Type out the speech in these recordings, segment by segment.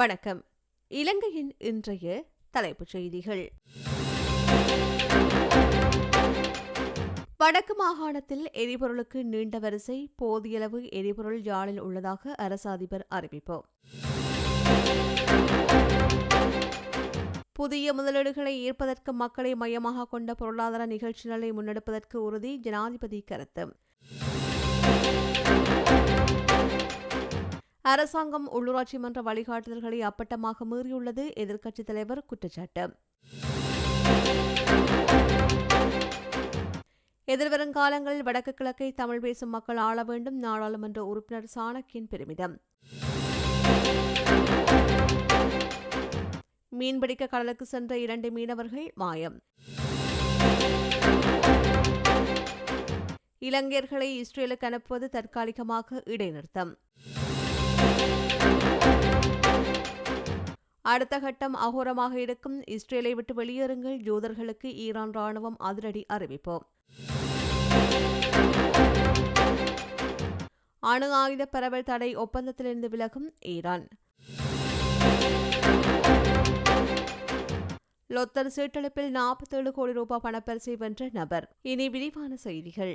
வணக்கம். இலங்கையின் இன்றைய தலைப்புச் செய்திகள். வடக்கு மாகாணத்தில் எரிபொருளுக்கு நீண்ட வரிசை போதியளவு எரிபொருள் யாழில் உள்ளதாக அரசு அதிபர் அறிவிப்பு. புதிய முதலீடுகளை ஈர்ப்பதற்கு மக்களை மையமாக கொண்ட பொருளாதார நிகழ்ச்சிகளை முன்னெடுப்பதற்கு உறுதி ஜனாதிபதி கருத்து. அரசாங்கம் உள்ளூராட்சி மன்ற வழிகாட்டுதல்களை அப்பட்டமாக மீறியுள்ளது. எதிர்க்கட்சித் தலைவர் குற்றச்சாட்டு. எதிர்வரும் காலங்களில் வடக்கு கிழக்கை தமிழ் பேசும் மக்கள் ஆள வேண்டும். நாடாளுமன்ற உறுப்பினர் சாணக்கியன் பெருமிதம். மீன்பிடிக்க கடலுக்கு சென்ற இரண்டு மீனவர்கள் மாயம். இலங்கையர்களை இஸ்ரேலுக்கு அனுப்புவது தற்காலிகமாக இடைநிறுத்தம். அடுத்த கட்டம் அகோரமாக இருக்கும். இஸ்ரேலை விட்டு வெளியேறுங்கள். யூதர்களுக்கு ஈரான் ராணுவம் அதிரடி அறிவிப்பு. அணு ஆயுத பரவல் தடை ஒப்பந்தத்திலிருந்து விலகும் ஈரான். லொத்தர் சீட்டளிப்பில் நாற்பத்தேழு கோடி ரூபாய் பணப்பரிசை வென்ற நபர். இனி விரிவான செய்திகள்.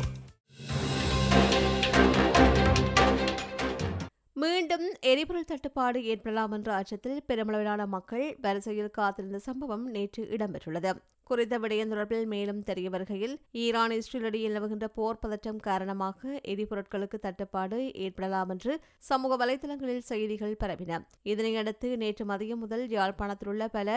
மீண்டும் எரிபொருள் தட்டுப்பாடு ஏற்படலாம் என்ற அச்சத்தில் பெருமளவிலான மக்கள் வரிசையில் காத்திருந்த சம்பவம் நேற்று இடம்பெற்றுள்ளது. குறித்த விடயம் தொடர்பில் மேலும் தெரிய வருகையில் ஈரான் இஸ்ரேல் இடையே நிலவுகின்ற போர் பதற்றம் காரணமாக எரிபொருட்களுக்கு தட்டுப்பாடு ஏற்படலாம் என்று சமூக வலைதளங்களில் செய்திகள் பரவின. இதனையடுத்து நேற்று மதியம் முதல் யாழ்ப்பாணத்திலுள்ள பல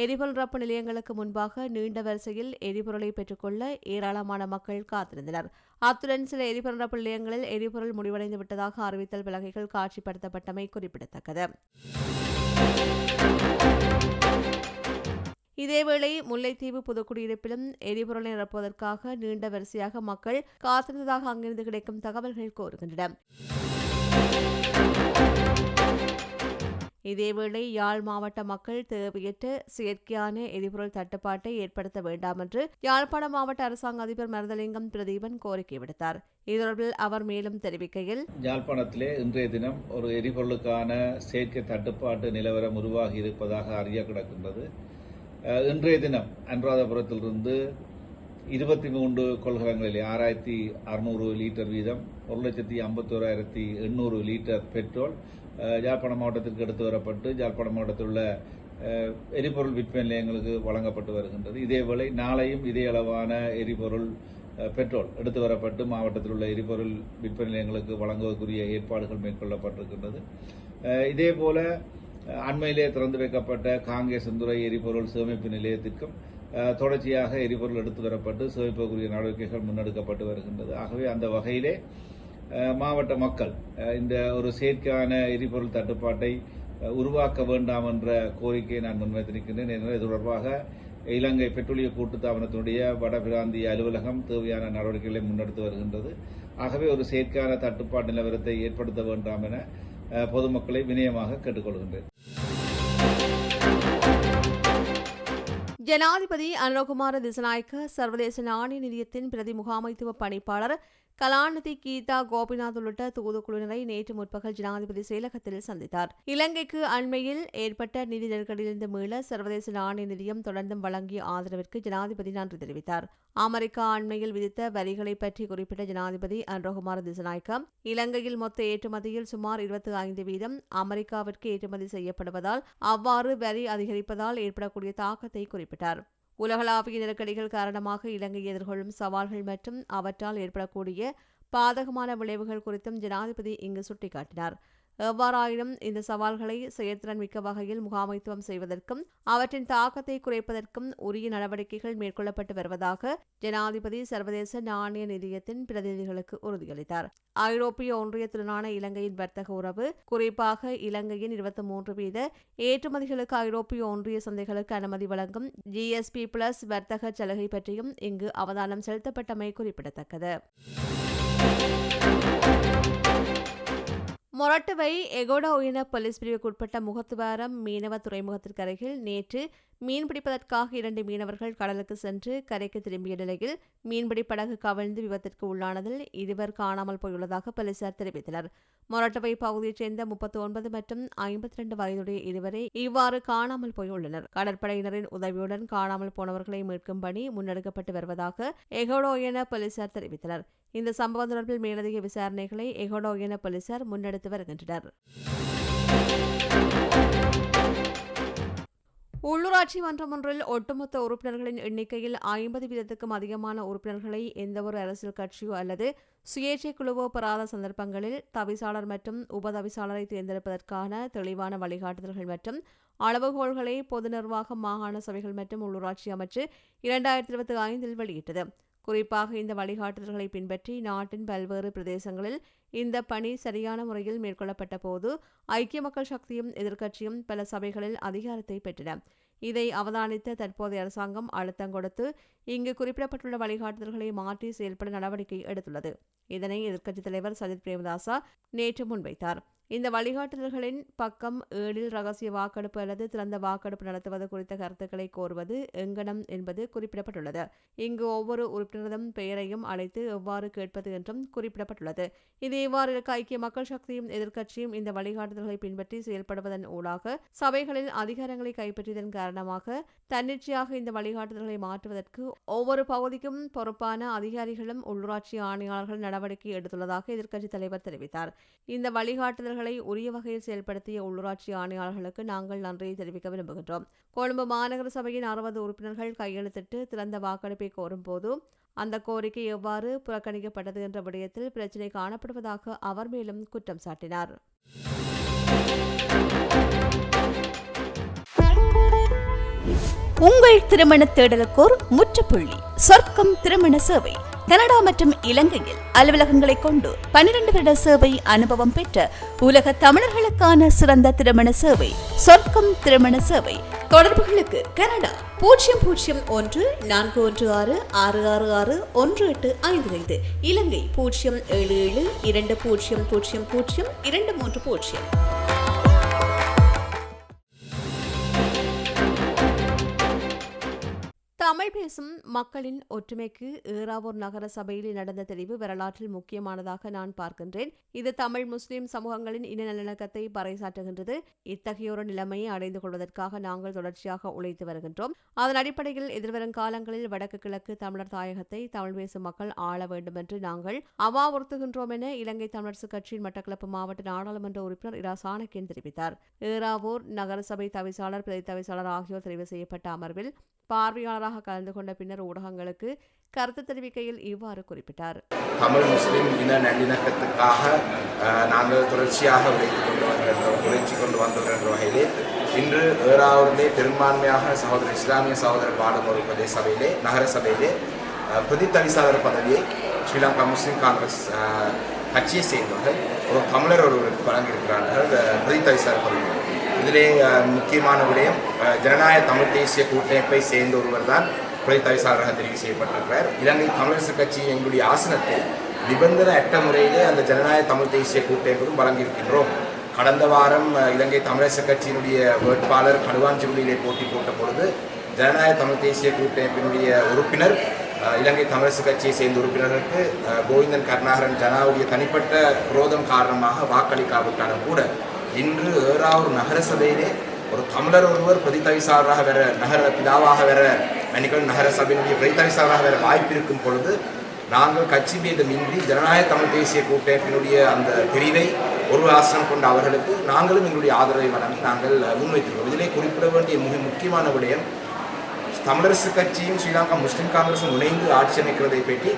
எரிபொருள் ரப்பு நிலையங்களுக்கு முன்பாக நீண்ட வரிசையில் எரிபொருளை பெற்றுக்கொள்ள ஏராளமான மக்கள் காத்திருந்தனர். அத்துடன் சில எரிபொருள் ரப்பு நிலையங்களில் எரிபொருள் முடிவடைந்து விட்டதாக அறிவித்தல் விலகைகள் காட்சிப்படுத்தப்பட்டமை குறிப்பிடத்தக்கது. இதேவேளை முல்லைத்தீவு புதுக்குடியிருப்பிலும் எரிபொருளை நிரப்புவதற்காக நீண்ட வரிசையாக மக்கள் காத்திருந்ததாக அங்கிருந்து கிடைக்கும் தகவல்கள் கோருகின்றன இதேவேளை யாழ் மாவட்ட மக்கள் தேவையற்ற செயற்கையான எரிபொருள் தட்டுப்பாட்டை ஏற்படுத்த வேண்டாம் என்று யாழ்ப்பாண மாவட்ட அரசாங்க அதிபர் மருதலிங்கம் பிரதீபன் கோரிக்கை விடுத்தார். இது தொடர்பில் அவர் மேலும் தெரிவிக்கையில் யாழ்ப்பாணத்திலே இன்றைய தினம் ஒரு எரிபொருளுக்கான செயற்கை தட்டுப்பாட்டு நிலவரம் உருவாகி இருப்பதாக அறிய கிடக்கின்றது. அஹ், இன்றைய தினம் அனுராதபுரத்திலிருந்து இருபத்தி மூன்று கொள்கலங்களில் ஆறாயிரத்தி அறுநூறு லிட்டர் வீதம் ஒரு லட்சத்தி ஐம்பத்தோராயிரத்தி எண்ணூறு லிட்டர் பெட்ரோல் அஹ், மாவட்டத்திற்கு எடுத்து வரப்பட்டு யாழ்ப்பாணம் மாவட்டத்தில் உள்ள எரிபொருள் விற்பனை நிலையங்களுக்கு வழங்கப்பட்டு வருகின்றது. இதேவேளை நாளையும் இதே அளவான எரிபொருள் பெட்ரோல் எடுத்து வரப்பட்டு மாவட்டத்தில் உள்ள எரிபொருள் விற்பனை நிலையங்களுக்கு வழங்குவதற்குரிய ஏற்பாடுகள் மேற்கொள்ளப்பட்டிருக்கின்றது. அஹ், இதேபோல அண்மையிலே திறந்து வைக்கப்பட்ட காங்கேசந்துறை எரிபொருள் சேமிப்பு நிலையத்திற்கும் தொடர்ச்சியாக எரிபொருள் எடுத்து வரப்பட்டு சேமிப்பதற்குரிய நடவடிக்கைகள் முன்னெடுக்கப்பட்டு வருகின்றது. ஆகவே அந்த வகையிலே மாவட்ட மக்கள் இந்த ஒரு செயற்கையான எரிபொருள் தட்டுப்பாட்டை உருவாக்க வேண்டாம் என்ற கோரிக்கையை நான் முன்வைத்திருக்கின்றேன். எனவே இது தொடர்பாக இலங்கை பெட்ரோலிய கூட்டுத்தாபனத்தினுடைய வடபிராந்திய அலுவலகம் தேவையான நடவடிக்கைகளை முன்னெடுத்து வருகின்றது. ஆகவே ஒரு செயற்கையான தட்டுப்பாட்டு நிலவரத்தை ஏற்படுத்த வேண்டாம் என பொதுமக்களை வினயமாக கேட்டுக்கொள்கின்றேன். ஜனாதிபதி அனுரகுமார திசநாயக்க சர்வதேச நாணய நிதியத்தின் பிரதி முகாமைத்துவ பணிப்பாளர் கலாநிதி கீதா கோபிநாத் உள்ளிட்ட தூதுக்குழுவினரை நேற்று முற்பகல் ஜனாதிபதி செயலகத்தில் சந்தித்தார். இலங்கைக்கு அண்மையில் ஏற்பட்ட நிதி நெருக்கடியிலிருந்து மீள சர்வதேச நாணய நிதியம் தொடர்ந்தும் வழங்கிய ஆதரவிற்கு ஜனாதிபதி நன்றி தெரிவித்தார். அமெரிக்கா அண்மையில் விதித்த வரிகளை பற்றி குறிப்பிட்ட ஜனாதிபதி அன்ரகுமார் திசநாயக்க இலங்கையில் மொத்த ஏற்றுமதியில் சுமார் இருபத்தி ஐந்து வீதம் அமெரிக்காவிற்கு ஏற்றுமதி செய்யப்படுவதால் அவ்வாறு வரி அதிகரிப்பதால் ஏற்படக்கூடிய தாக்கத்தை குறிப்பிட்டார். உலகளாவிய நெருக்கடிகள் காரணமாக இலங்கை எதிர்கொள்ளும் சவால்கள் மற்றும் அவற்றால் ஏற்படக்கூடிய பாதகமான விளைவுகள் குறித்தும் ஜனாதிபதி இங்கு சுட்டிக்காட்டினார். எவ்வாறாயினும் இந்த சவால்களை செயற்திறன் மிக்க வகையில் முகாமைத்துவம் செய்வதற்கும் அவற்றின் தாக்கத்தை குறைப்பதற்கும் உரிய நடவடிக்கைகள் மேற்கொள்ளப்பட்டு வருவதாக ஜனாதிபதி சர்வதேச நாணய நிதியத்தின் பிரதிநிதிகளுக்கு உறுதியளித்தார். ஐரோப்பிய ஒன்றியத்துடனான இலங்கையின் வர்த்தக உறவு குறிப்பாக இலங்கையின் இருபத்தி மூன்று வீத ஏற்றுமதிகளுக்கு ஐரோப்பிய ஒன்றிய சந்தைகளுக்கு அனுமதி வழங்கும் ஜிஎஸ்பி பிளஸ் வர்த்தக சலுகை பற்றியும் இங்கு அவதானம் செலுத்தப்பட்டமை குறிப்பிடத்தக்கது. மொரட்டுவை எகோடா உயின போலீஸ் பிரிவுக்குட்பட்ட முகத்துவாரம் மீனவ துறைமுகத்திற்கு அருகில் நேற்று மீன் பிடிப்பதற்காக இரண்டு மீனவர்கள் கடலுக்கு சென்று கரைக்கு திரும்பிய நிலையில் மீன்பிடி படகு கவிழ்ந்து விபத்திற்கு உள்ளானதில் இருவர் காணாமல் போயுள்ளதாக போலீசார் தெரிவித்தனர். மொரட்டவை பகுதியைச் சேர்ந்த முப்பத்தி ஒன்பது மற்றும் ஐம்பத்தி ரெண்டு வயதுடைய இருவரை இவ்வாறு காணாமல் போயுள்ளனர். கடற்படையினரின் உதவியுடன் காணாமல் போனவர்களை மீட்கும் பணி முன்னெடுக்கப்பட்டு வருவதாக எகோடோ என போலீசார் தெரிவித்தனர். இந்த சம்பவம் தொடர்பில் மேலதிக விசாரணைகளை எகோடோ என போலீசார் முன்னெடுத்து வருகின்றனர். உள்ளூராட்சி மன்றம் ஒன்றில் ஒட்டுமொத்த உறுப்பினர்களின் எண்ணிக்கையில் ஐம்பது வீதத்துக்கும் அதிகமான உறுப்பினர்களை எந்தவொரு அரசியல் கட்சியோ அல்லது சுயேட்சை குழுவோ பெறாத சந்தர்ப்பங்களில் தவிசாளர் மற்றும் உபதவிசாளரை தேர்ந்தெடுப்பதற்கான தெளிவான வழிகாட்டுதல்கள் மற்றும் அளவுகோள்களை பொது நிர்வாகம் மாகாண சபைகள் மற்றும் உள்ளூராட்சி அமைச்சு இரண்டாயிரத்தி இருபத்தி ஐந்தில் வெளியிட்டது. குறிப்பாக இந்த வழிகாட்டுதல்களை பின்பற்றி நாட்டின் பல்வேறு பிரதேசங்களில் இந்த பணி சரியான முறையில் மேற்கொள்ளப்பட்ட போது ஐக்கிய மக்கள் சக்தியும் எதிர்க்கட்சியும் பல சபைகளில் அதிகாரத்தை பெற்றன. இதை அவதானித்த தற்போதைய அரசாங்கம் அழுத்தம் கொடுத்து இங்கு குறிப்பிடப்பட்டுள்ள வழிகாட்டுதல்களை மாற்றி செயல்பட நடவடிக்கை எடுத்துள்ளது. இதனை எதிர்க்கட்சித் தலைவர் சஜித் பிரேமதாசா நேற்று முன்வைத்தார். இந்த வழிகாட்டுதல்களின் பக்கம் ஏழில் ரகசிய வாக்கெடுப்பு அல்லது திறந்த வாக்கெடுப்பு நடத்துவது குறித்த கருத்துக்களை கோருவது எங்கனம் என்பது குறிப்பிடப்பட்டுள்ளது. இங்கு ஒவ்வொரு உறுப்பினரதும் பெயரையும் அழைத்து எவ்வாறு கேட்பது என்றும் குறிப்பிடப்பட்டுள்ளது. இது இவ்வாறு இருக்க ஐக்கிய மக்கள் சக்தியும் எதிர்க்கட்சியும் இந்த வழிகாட்டுதல்களை பின்பற்றி செயல்படுவதன் ஊடாக சபைகளில் அதிகாரங்களை கைப்பற்றியதன் காரணமாக தன்னிச்சையாக இந்த வழிகாட்டுதல்களை மாற்றுவதற்கு ஒவ்வொரு பகுதிக்கும் பொறுப்பான அதிகாரிகளும் உள்ளூராட்சி ஆணையாளர்கள் நடவடிக்கை எடுத்துள்ளதாக எதிர்க்கட்சித் தலைவர் தெரிவித்தார். இந்த வழிகாட்டுதல்களை உரிய வகையில் செயல்படுத்திய உள்ளூராட்சி ஆணையாளர்களுக்கு நாங்கள் நன்றியை தெரிவிக்க விரும்புகின்றோம். கொழும்பு மாநகர சபையின் அறுபது உறுப்பினர்கள் கையெழுத்திட்டு திறந்த வாக்கெடுப்பை கோரும்போது அந்த கோரிக்கை எவ்வாறு புறக்கணிக்கப்பட்டது என்ற விடயத்தில் பிரச்சினை காணப்படுவதாக அவர் மேலும் குற்றம் சாட்டினார். உங்கள் திருமண தேடலுக்கோர் முற்றுப்புள்ளி. சொர்க்கம் திருமண சேவை. கனடா மற்றும் இலங்கையில் அலுவலகங்களை கொண்டு பனிரெண்டு வருட சேவை அனுபவம் பெற்ற உலக தமிழர்களுக்கான சிறந்த திருமண சேவை. சொர்க்கம் திருமண சேவை. தொடர்புகளுக்கு கனடா பூஜ்ஜியம் பூஜ்ஜியம் ஒன்று நான்கு ஒன்று ஆறு ஆறு ஆறு ஆறு ஒன்று எட்டு ஐந்து ஐந்து. இலங்கை பூஜ்ஜியம் ஏழு ஏழு இரண்டு பூஜ்ஜியம் பூஜ்ஜியம் பூஜ்ஜியம் இரண்டு மூன்று பூஜ்ஜியம் சோசியலிசம் மக்களின் ஒற்றுமைக்கு ஏறாவூர் நகர சபையில் நடந்த தெரிவு வரலாற்றில் முக்கியமானதாக நான் பார்க்கின்றேன். இது தமிழ் முஸ்லிம் சமூகங்களின் இன நல்லிணக்கத்தை பறைசாற்றுகின்றது. இத்தகையொரு நிலைமையை அடைந்து கொள்வதற்காக நாங்கள் தொடர்ச்சியாக உழைத்து வருகின்றோம். அதன் அடிப்படையில் எதிர்வரும் காலங்களில் வடக்கு கிழக்கு தமிழர் தாயகத்தை தமிழ் பேசும் மக்கள் ஆள வேண்டும் என்று நாங்கள் அவாவுறுத்துகின்றோம் என இலங்கை தமிழரசு கட்சியின் மட்டக்களப்பு மாவட்ட நாடாளுமன்ற உறுப்பினர் இரா. சாணக்கியன் தெரிவித்தார். ஏறாவூர் நகரசபை தவிசாளர் பிரதி தவிசாளர் ஆகியோர் தெரிவு செய்யப்பட்ட அமர்வில் பார்வையாளராக கலந்து கொண்ட பின்னர் ஊடகங்களுக்கு கருத்து தெரிவிக்கையில் இவ்வாறு குறிப்பிட்டார். தமிழ் முஸ்லிம் இன நல்லிணக்கத்துக்காக நாங்கள் தொடர்ச்சியாக உழைத்து கொண்டு வருகின்ற உழைச்சி கொண்டு வந்துகின்ற வகையிலே இன்று ஏறாவூரிலே பெரும்பான்மையாக சகோதர இஸ்லாமிய சகோதரர் வாழும் பிரதேச சபையிலே நகர சபையிலே அஹ், பிரதி தவிசாளர் பதவியை ஸ்ரீலங்கா முஸ்லிம் காங்கிரஸ் கட்சியை சேர்ந்தவர்கள் ஒரு தமிழர் ஒருவருக்கு வழங்கியிருக்கிறார்கள் அஹ், பிரதி தவிசாளர் பதவி இதிலே முக்கியமான விடயம் ஜனநாயக தமிழ் தேசிய கூட்டமைப்பை சேர்ந்த ஒருவர் தான் பிரதி தவிசாளராக தெரிவு செய்யப்பட்டிருக்கிறார். இலங்கை தமிழரசு கட்சி எங்களுடைய ஆசனத்தை நிபந்தனை அட்ட முறையிலே அந்த ஜனநாயக தமிழ் தேசிய கூட்டமைப்பும் வழங்கியிருக்கின்றோம். கடந்த வாரம் இலங்கை தமிழரசு கட்சியினுடைய வேட்பாளர் களுவாஞ்சிகுடியிலே போட்டி போட்ட பொழுது ஜனநாயக தமிழ் தேசிய கூட்டமைப்பினுடைய உறுப்பினர் இலங்கை தமிழரசு கட்சியை சேர்ந்த உறுப்பினர்களுக்கு கோவிந்தன் கருணாகரன் ஜனாவுடைய தனிப்பட்ட குரோதம் காரணமாக வாக்களிக்காவிட்டாலும் கூட இன்று ஏறாவூர் நகரசபையிலே ஒரு தமிழர் ஒருவர் பிரதித்தவிசாரராக வேற நகர பிதாவாக வேற மன்னிக்கவும் நகர சபையினுடைய பிரதித்தவிசாளராக வேற வாய்ப்பு இருக்கும் பொழுது நாங்கள் கட்சி பேதமின்றி ஜனநாயக தமிழ் தேசிய கூட்டமைப்பினுடைய அந்த பிரிவை ஒரு ஆசிரம் கொண்ட அவர்களுக்கு நாங்களும் எங்களுடைய ஆதரவை வழங்கி நாங்கள் முன்வைத்திருக்கிறோம். இதிலே குறிப்பிட வேண்டிய மிக முக்கியமான விடயம் தமிழரசு கட்சியும் ஸ்ரீலங்கா முஸ்லிம் காங்கிரஸும் இணைந்து ஆட்சி அமைக்கிறதை பற்றி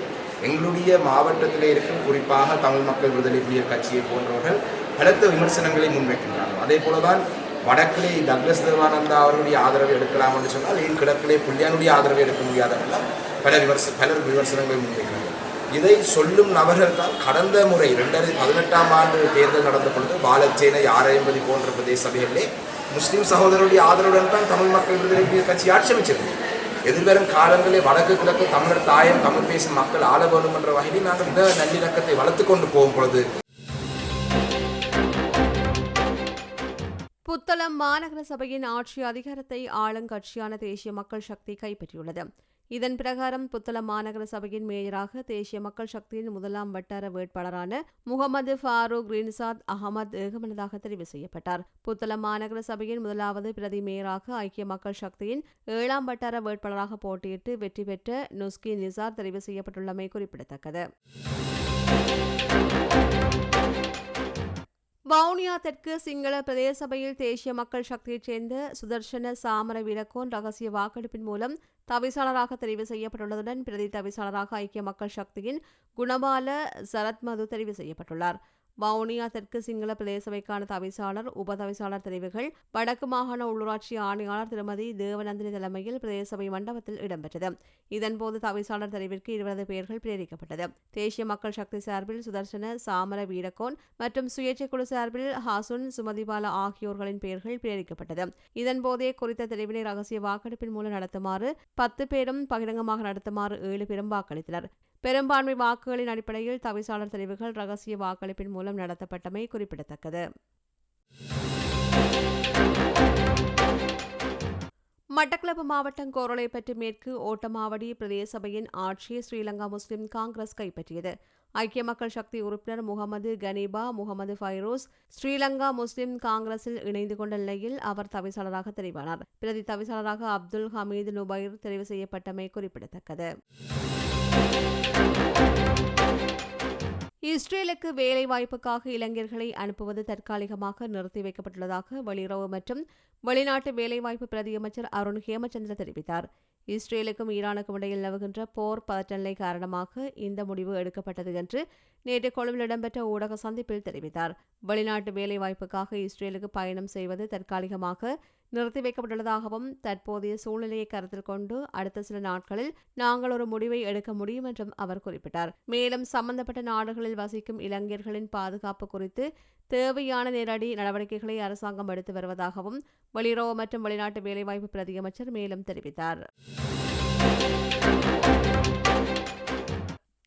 எங்களுடைய மாவட்டத்தில் இருக்கும் குறிப்பாக தமிழ் மக்கள் விடுதலை புலிகள் கட்சியை போன்றவர்கள் பலத்த விமர்சனங்களை முன்வைக்கின்றார்கள். அதே போலதான் வடக்கிலே டக்ளஸ் தேவானந்தா அவருடைய ஆதரவை எடுக்கலாம் என்று சொன்னால் ஏன் கிழக்கிலே புள்ளியானுடைய ஆதரவை எடுக்க முடியாதெல்லாம் பல விமர்ச பலர் விமர்சனங்களை முன்வைக்கிறார்கள். இதை சொல்லும் நபர்கள் தான் கடந்த முறை ரெண்டாயிரத்தி பதினெட்டாம் ஆண்டு தேர்தல் நடந்த பொழுது பாலச்சேனை ஆரையம்பதி போன்ற பிரதேச சபைகளிலே முஸ்லீம் சகோதரருடைய ஆதரவுடன் தான் தமிழ் மக்கள் விடுதலை கட்சி ஆட்சி அமைச்சிருந்தது. எதிர்வரும் காலங்களில் வடக்கு கிழக்கு தமிழர் தாயம் தமிழ் பேசும் மக்கள் ஆள வேண்டும் என்ற வகையில் நாங்கள் இந்த நல்லிணக்கத்தை வளர்த்து கொண்டு போகும் பொழுது புத்தளம் மாநகர சபையின் ஆட்சி அதிகாரத்தை ஆளுங்கட்சியான தேசிய மக்கள் சக்தி கைப்பற்றியுள்ளது. இதன் பிரகாரம் புத்தளம் மாநகர சபையின் மேயராக தேசிய மக்கள் சக்தியின் முதலாம் வட்டார வேட்பாளரான முகமது ஃபாரூக் ரின்சாத் அகமது ஏகமனதாக தெரிவு செய்யப்பட்டார். புத்தளம் மாநகர சபையின் முதலாவது பிரதி மேயராக ஐக்கிய மக்கள் சக்தியின் ஏழாம் வட்டார வேட்பாளராக போட்டியிட்டு வெற்றி பெற்ற நுஸ்கி நிசார் தெரிவு செய்யப்பட்டுள்ளமை குறிப்பிடத்தக்கது. வவுனியா தெற்கு சிங்கள பிரதேச சபையில் தேசிய மக்கள் சக்தியைச் சேர்ந்த சுதர்சன சாமர வீரக்கோன் ரகசிய வாக்கெடுப்பின் மூலம் தவிசாளராக தெரிவு செய்யப்பட்டுள்ளதுடன் பிரதி தவிசாளராக ஐக்கிய மக்கள் சக்தியின் குணபால சரத்மது தெரிவு செய்யப்பட்டுள்ளார். வவுனியா தெற்கு சிங்கள பிரதேச சபைக்கான தவிசாளர் உபதவிசாளர் தெரிவுகள் வடக்கு மாகாண உள்ளூராட்சி ஆணையாளர் திருமதி தேவநந்தினி தலைமையில் பிரதேச சபை மண்டபத்தில் இடம்பெற்றது. இதன்போது தவிசாளர் தெரிவிற்கு இருபது பெயர்கள் பிரேரிக்கப்பட்டது. தேசிய மக்கள் சக்தி சார்பில் சுதர்சன சாமர வீடகோன் மற்றும் சுயேட்சை குழு சார்பில் ஹாசுன் சுமதிபால ஆகியோர்களின் பெயர்கள் பிரேரிக்கப்பட்டது. இதன்போதே குறித்த தெரிவினை ரகசிய வாக்கெடுப்பின் மூலம் நடத்துமாறு பத்து பேரும் பகிரங்கமாக நடத்துமாறு ஏழு பேரும் வாக்களித்தனர். பெரும்பான்மை வாக்குகளின் அடிப்படையில் தவிசாளர் தெரிவுகள் ரகசிய வாக்களிப்பின் மூலம் நடத்தப்பட்டமை குறிப்பிடத்தக்கது. மட்டக்களப்பு மாவட்டம் கோரளைப்பட்டு மேற்கு ஓட்டமாவடி பிரதேச சபையின் ஆட்சியை ஸ்ரீலங்கா முஸ்லிம் காங்கிரஸ் கைப்பற்றியது. ஐக்கிய மக்கள் சக்தி உறுப்பினர் முகமது கனீபா முகமது ஃபைரோஸ் ஸ்ரீலங்கா முஸ்லிம் காங்கிரஸில் இணைந்து கொண்ட நிலையில் அவர் தவிசாளராக தெரிவானார். பிரதி தவிசாளராக அப்துல் ஹமீது நுபைர் தெரிவு செய்யப்பட்டமை குறிப்பிடத்தக்கது. இஸ்ரேலுக்கு வேலைவாய்ப்புக்காக இளைஞர்களை அனுப்புவது தற்காலிகமாக நிறுத்தி வைக்கப்பட்டுள்ளதாக வெளியுறவு மற்றும் வெளிநாட்டு வேலைவாய்ப்பு பிரதியமைச்சர் அருண் ஹேமச்சந்திர தெரிவித்தார். இஸ்ரேலுக்கும் ஈரானுக்கும் இடையில் நிலவுகின்ற போர் பதற்றநிலை காரணமாக இந்த முடிவு எடுக்கப்பட்டது என்று நேற்று கொழும்பில் இடம்பெற்ற ஊடக சந்திப்பில் தெரிவித்தார். வெளிநாட்டு வேலைவாய்ப்புக்காக இஸ்ரேலுக்கு பயணம் செய்வது தற்காலிகமாக நிறுத்தி வைக்கப்பட்டுள்ளதாகவும் தற்போதைய சூழ்நிலையை கருத்தில் கொண்டு அடுத்த சில நாட்களில் நாங்கள் ஒரு முடிவை எடுக்க முடியும் என்றும் அவர் குறிப்பிட்டார். மேலும் சம்பந்தப்பட்ட நாடுகளில் வசிக்கும் இளைஞர்களின் பாதுகாப்பு குறித்து தேவையான நேரடி நடவடிக்கைகளை அரசாங்கம் எடுத்து வருவதாகவும் வெளியுறவு மற்றும் வெளிநாட்டு வேலைவாய்ப்பு பிரதியமைச்சர் மேலும் தெரிவித்தார்.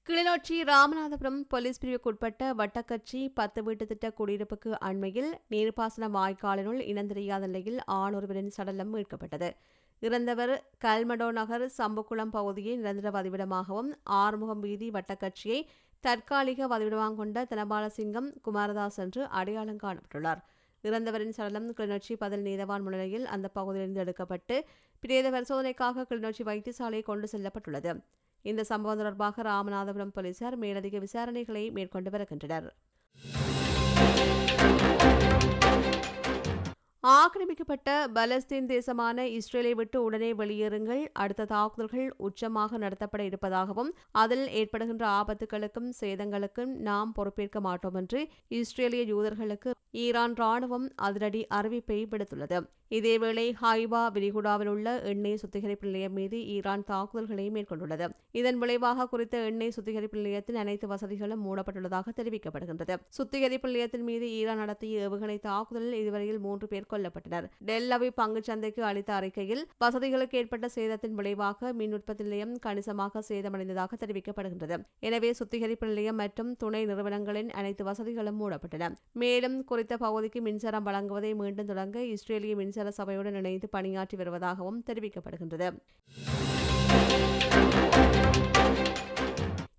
கிளிநொச்சி ராமநாதபுரம் போலீஸ் பிரிவுக்குட்பட்ட வட்டக்கட்சி பத்து வீட்டு திட்ட குடியிருப்புக்கு அண்மையில் நீர்ப்பாசன வாய்க்காலினுள் இனந்தெரியாத நிலையில் ஆண் ஒருவரின் சடலம் மீட்கப்பட்டது. இறந்தவர் கல்மடோ நகர் சம்புக்குளம் பகுதியை நிரந்தர வதிவிடமாகவும் ஆறுமுகம் வீதி வட்டக்கட்சியை தற்காலிக வதிவிடமாக கொண்ட தனபாலசிங்கம் குமாரதாஸ் என்று அடையாளம் காணப்பட்டுள்ளார். இறந்தவரின் சடலம் கிளிநொச்சி பதில் நீதவான் முன்னிலையில் அந்த பகுதியிலிருந்து எடுக்கப்பட்டு பிரேத பரிசோதனைக்காக கிளிநொச்சி வைத்தியசாலை கொண்டு செல்லப்பட்டுள்ளது. இந்த சம்பவம் தொடர்பாக ராமநாதபுரம் போலீசார் மேலதிக விசாரணைகளை மேற்கொண்டு வருகின்றனர். ஆக்கிரமிக்கப்பட்ட பலஸ்தீன் தேசமான இஸ்ரேலை விட்டு உடனே வெளியேறுங்கள். அடுத்த தாக்குதல்கள் உச்சமாக நடத்தப்பட இருப்பதாகவும் அதில் ஏற்படுகின்ற ஆபத்துகளுக்கும் சேதங்களுக்கும் நாம் பொறுப்பேற்க மாட்டோம் என்று இஸ்ரேலிய யூதர்களுக்கு ஈரான் ராணுவம் அதிரடி அறிவிப்பை விடுத்துள்ளது. இதேவேளை ஹைபா விரிகுடாவில் உள்ள எண்ணெய் சுத்திகரிப்பு நிலையம் மீது ஈரான் தாக்குதல்களை மேற்கொண்டுள்ளது. இதன் விளைவாக குறித்த எண்ணெய் சுத்திகரிப்பு நிலையத்தின் அனைத்து வசதிகளும் மூடப்பட்டுள்ளதாக தெரிவிக்கப்படுகின்றது. சுத்திகரிப்பு நிலையத்தின் மீது ஈரான் நடத்திய ஏவுகணை தாக்குதலில் இதுவரையில் மூன்று பேர் கொல்லப்பட்டனர். டெல்லவி பங்குச்சந்தைக்கு அளித்த அறிக்கையில் வசதிகளுக்கு ஏற்பட்ட சேதத்தின் விளைவாக மின் உற்பத்தி நிலையம் கணிசமாக சேதமடைந்ததாக தெரிவிக்கப்படுகின்றது. எனவே சுத்திகரிப்பு நிலையம் மற்றும் துணை நிறுவனங்களின் அனைத்து வசதிகளும் மூடப்பட்டன. மேலும் குறித்த பகுதிக்கு மின்சாரம் வழங்குவதை மீண்டும் தொடங்க இஸ்ரேலிய மின்சார சபையுடன் இணைந்து பணியாற்றி வருவதாகவும் தெரிவிக்கப்படுகின்றது.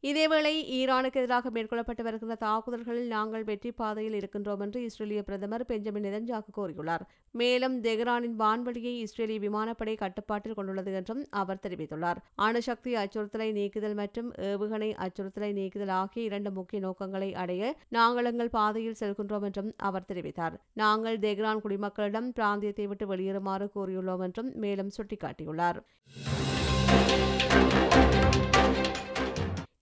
இதேவேளை ஈரானுக்கு எதிராக மேற்கொள்ளப்பட்டு வருகின்ற தாக்குதல்களில் நாங்கள் வெற்றி பாதையில் இருக்கின்றோம் என்று இஸ்ரேலிய பிரதமர் பெஞ்சமின் நெதன்ஜாக்கு கூறியுள்ளார். மேலும் தெஹ்ரானின் வான்வழியை இஸ்ரேலிய விமானப்படை கட்டுப்பாட்டில் கொண்டுள்ளது என்றும் அவர் தெரிவித்துள்ளார். அணுசக்தி அச்சுறுத்தலை நீக்குதல் மற்றும் ஏவுகணை அச்சுறுத்தலை நீக்குதல் ஆகிய இரண்டு முக்கிய நோக்கங்களை அடைய நாங்கள் எங்கள் பாதையில் செல்கின்றோம் என்றும் அவர் தெரிவித்தார். நாங்கள் தெஹ்ரான் குடிமக்களிடம் பிராந்தியத்தை விட்டு வெளியேறுமாறு கூறியுள்ளோம் என்றும் மேலும் சுட்டிக்காட்டியுள்ளார்.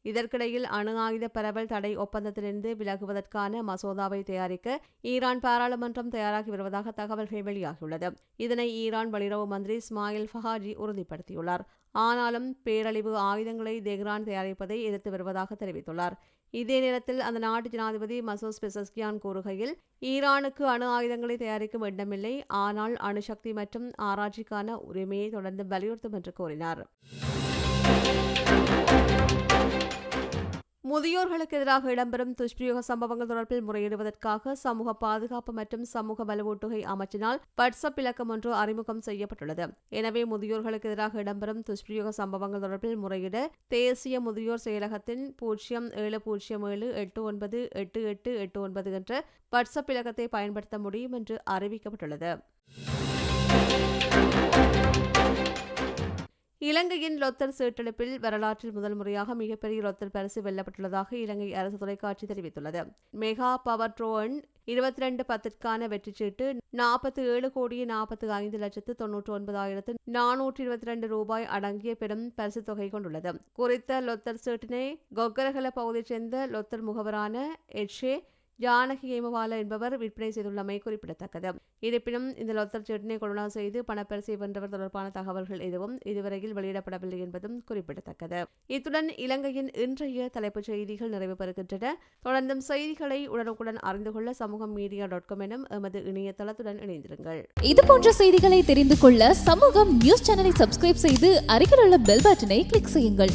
இதற்கிடையில் அணு ஆயுத பரவல் தடை ஒப்பந்தத்திலிருந்து விலகுவதற்கான மசோதாவை தயாரிக்க ஈரான் பாராளுமன்றம் தயாராகி வருவதாக தகவல்கள் வெளியாகியுள்ளது. இதனை ஈரான் வெளியுறவு மந்திரி இஸ்மாயில் ஃபஹாஜி உறுதிப்படுத்தியுள்ளார். ஆனாலும் பேரழிவு ஆயுதங்களை தெஹ்ரான் தயாரிப்பதை எதிர்த்து வருவதாக தெரிவித்துள்ளார். இதே நேரத்தில் அந்த நாட்டு ஜனாதிபதி மசோஸ் பெசஸ்கியான் கூறுகையில் ஈரானுக்கு அணு ஆயுதங்களை தயாரிக்கும் எண்ணமில்லை ஆனால் அணுசக்தி மற்றும் ஆராய்ச்சிக்கான உரிமையை தொடர்ந்து வலியுறுத்தும் என்று கூறினார். முதியோர்களுக்கு எதிராக இடம்பெறும் துஷ்பிரயோக சம்பவங்கள் தொடர்பில் முறையிடுவதற்காக சமூக பாதுகாப்பு மற்றும் சமூக வலுவூட்டுகை அமைச்சினால் வாட்ஸ்அப் இலக்கம் ஒன்று அறிமுகம் செய்யப்பட்டுள்ளது. எனவே முதியோர்களுக்கு எதிராக இடம்பெறும் துஷ்பிரயோக சம்பவங்கள் தொடர்பில் முறையிட தேசிய முதியோர் செயலகத்தின் பூஜ்ஜியம் ஏழு பூஜ்ஜியம் ஏழு எட்டு ஒன்பது எட்டு எட்டு எட்டு ஒன்பது என்ற வாட்ஸ்அப் இலக்கத்தை பயன்படுத்த முடியும் என்று அறிவிக்கப்பட்டுள்ளது. இலங்கையின் லொத்தர் சீட்டெடுப்பில் வரலாற்றில் முதல் முறையாக மிகப்பெரிய லொத்தர் பரிசு வெல்லப்பட்டுள்ளதாக இலங்கை அரசு தொலைக்காட்சி தெரிவித்துள்ளது. மெகா பவர் ட்ரோன் இருபத்தி ரெண்டு பத்திற்கான வெற்றி சீட்டு நாற்பத்தி ஏழு கோடியே நாற்பத்தி ஐந்து லட்சத்து தொன்னூற்றி ஒன்பதாயிரத்து நானூற்றி இருபத்தி ரெண்டு ரூபாய் அடங்கிய பெரும் பரிசு தொகை கொண்டுள்ளது. குறித்த லொத்தர் சீட்டினை கொக்கரகல பகுதியைச் சேர்ந்த லொத்தர் முகவரான எட்ஷே ஜானகி ஏமவால என்பவர் விற்பனை செய்துள்ளமை குறிப்பிடத்தக்கது. இருப்பினும் இந்த லொத்தர் சீட்டினை கொரோனா செய்து பணப்பரிசை வென்றவர் தொடர்பான தகவல்கள் எதுவும் இதுவரையில் வெளியிடப்படவில்லை என்பதும் குறிப்பிடத்தக்கது. இத்துடன் இலங்கையின் இன்றைய தலைப்புச் செய்திகள் நிறைவு பெறுகின்றன. தொடர்ந்தும் செய்திகளை உடனுக்குடன் அறிந்து கொள்ள சமூகம் மீடியா டாட் காம் எனும் எமது இணையதளத்துடன் இணைந்திருங்கள். இது போன்ற செய்திகளை தெரிந்து கொள்ள சமூகம் நியூஸ் சேனலை சப்ஸ்கிரைப் செய்து அருகில் உள்ள பெல் பட்டனை கிளிக் செய்யுங்கள்.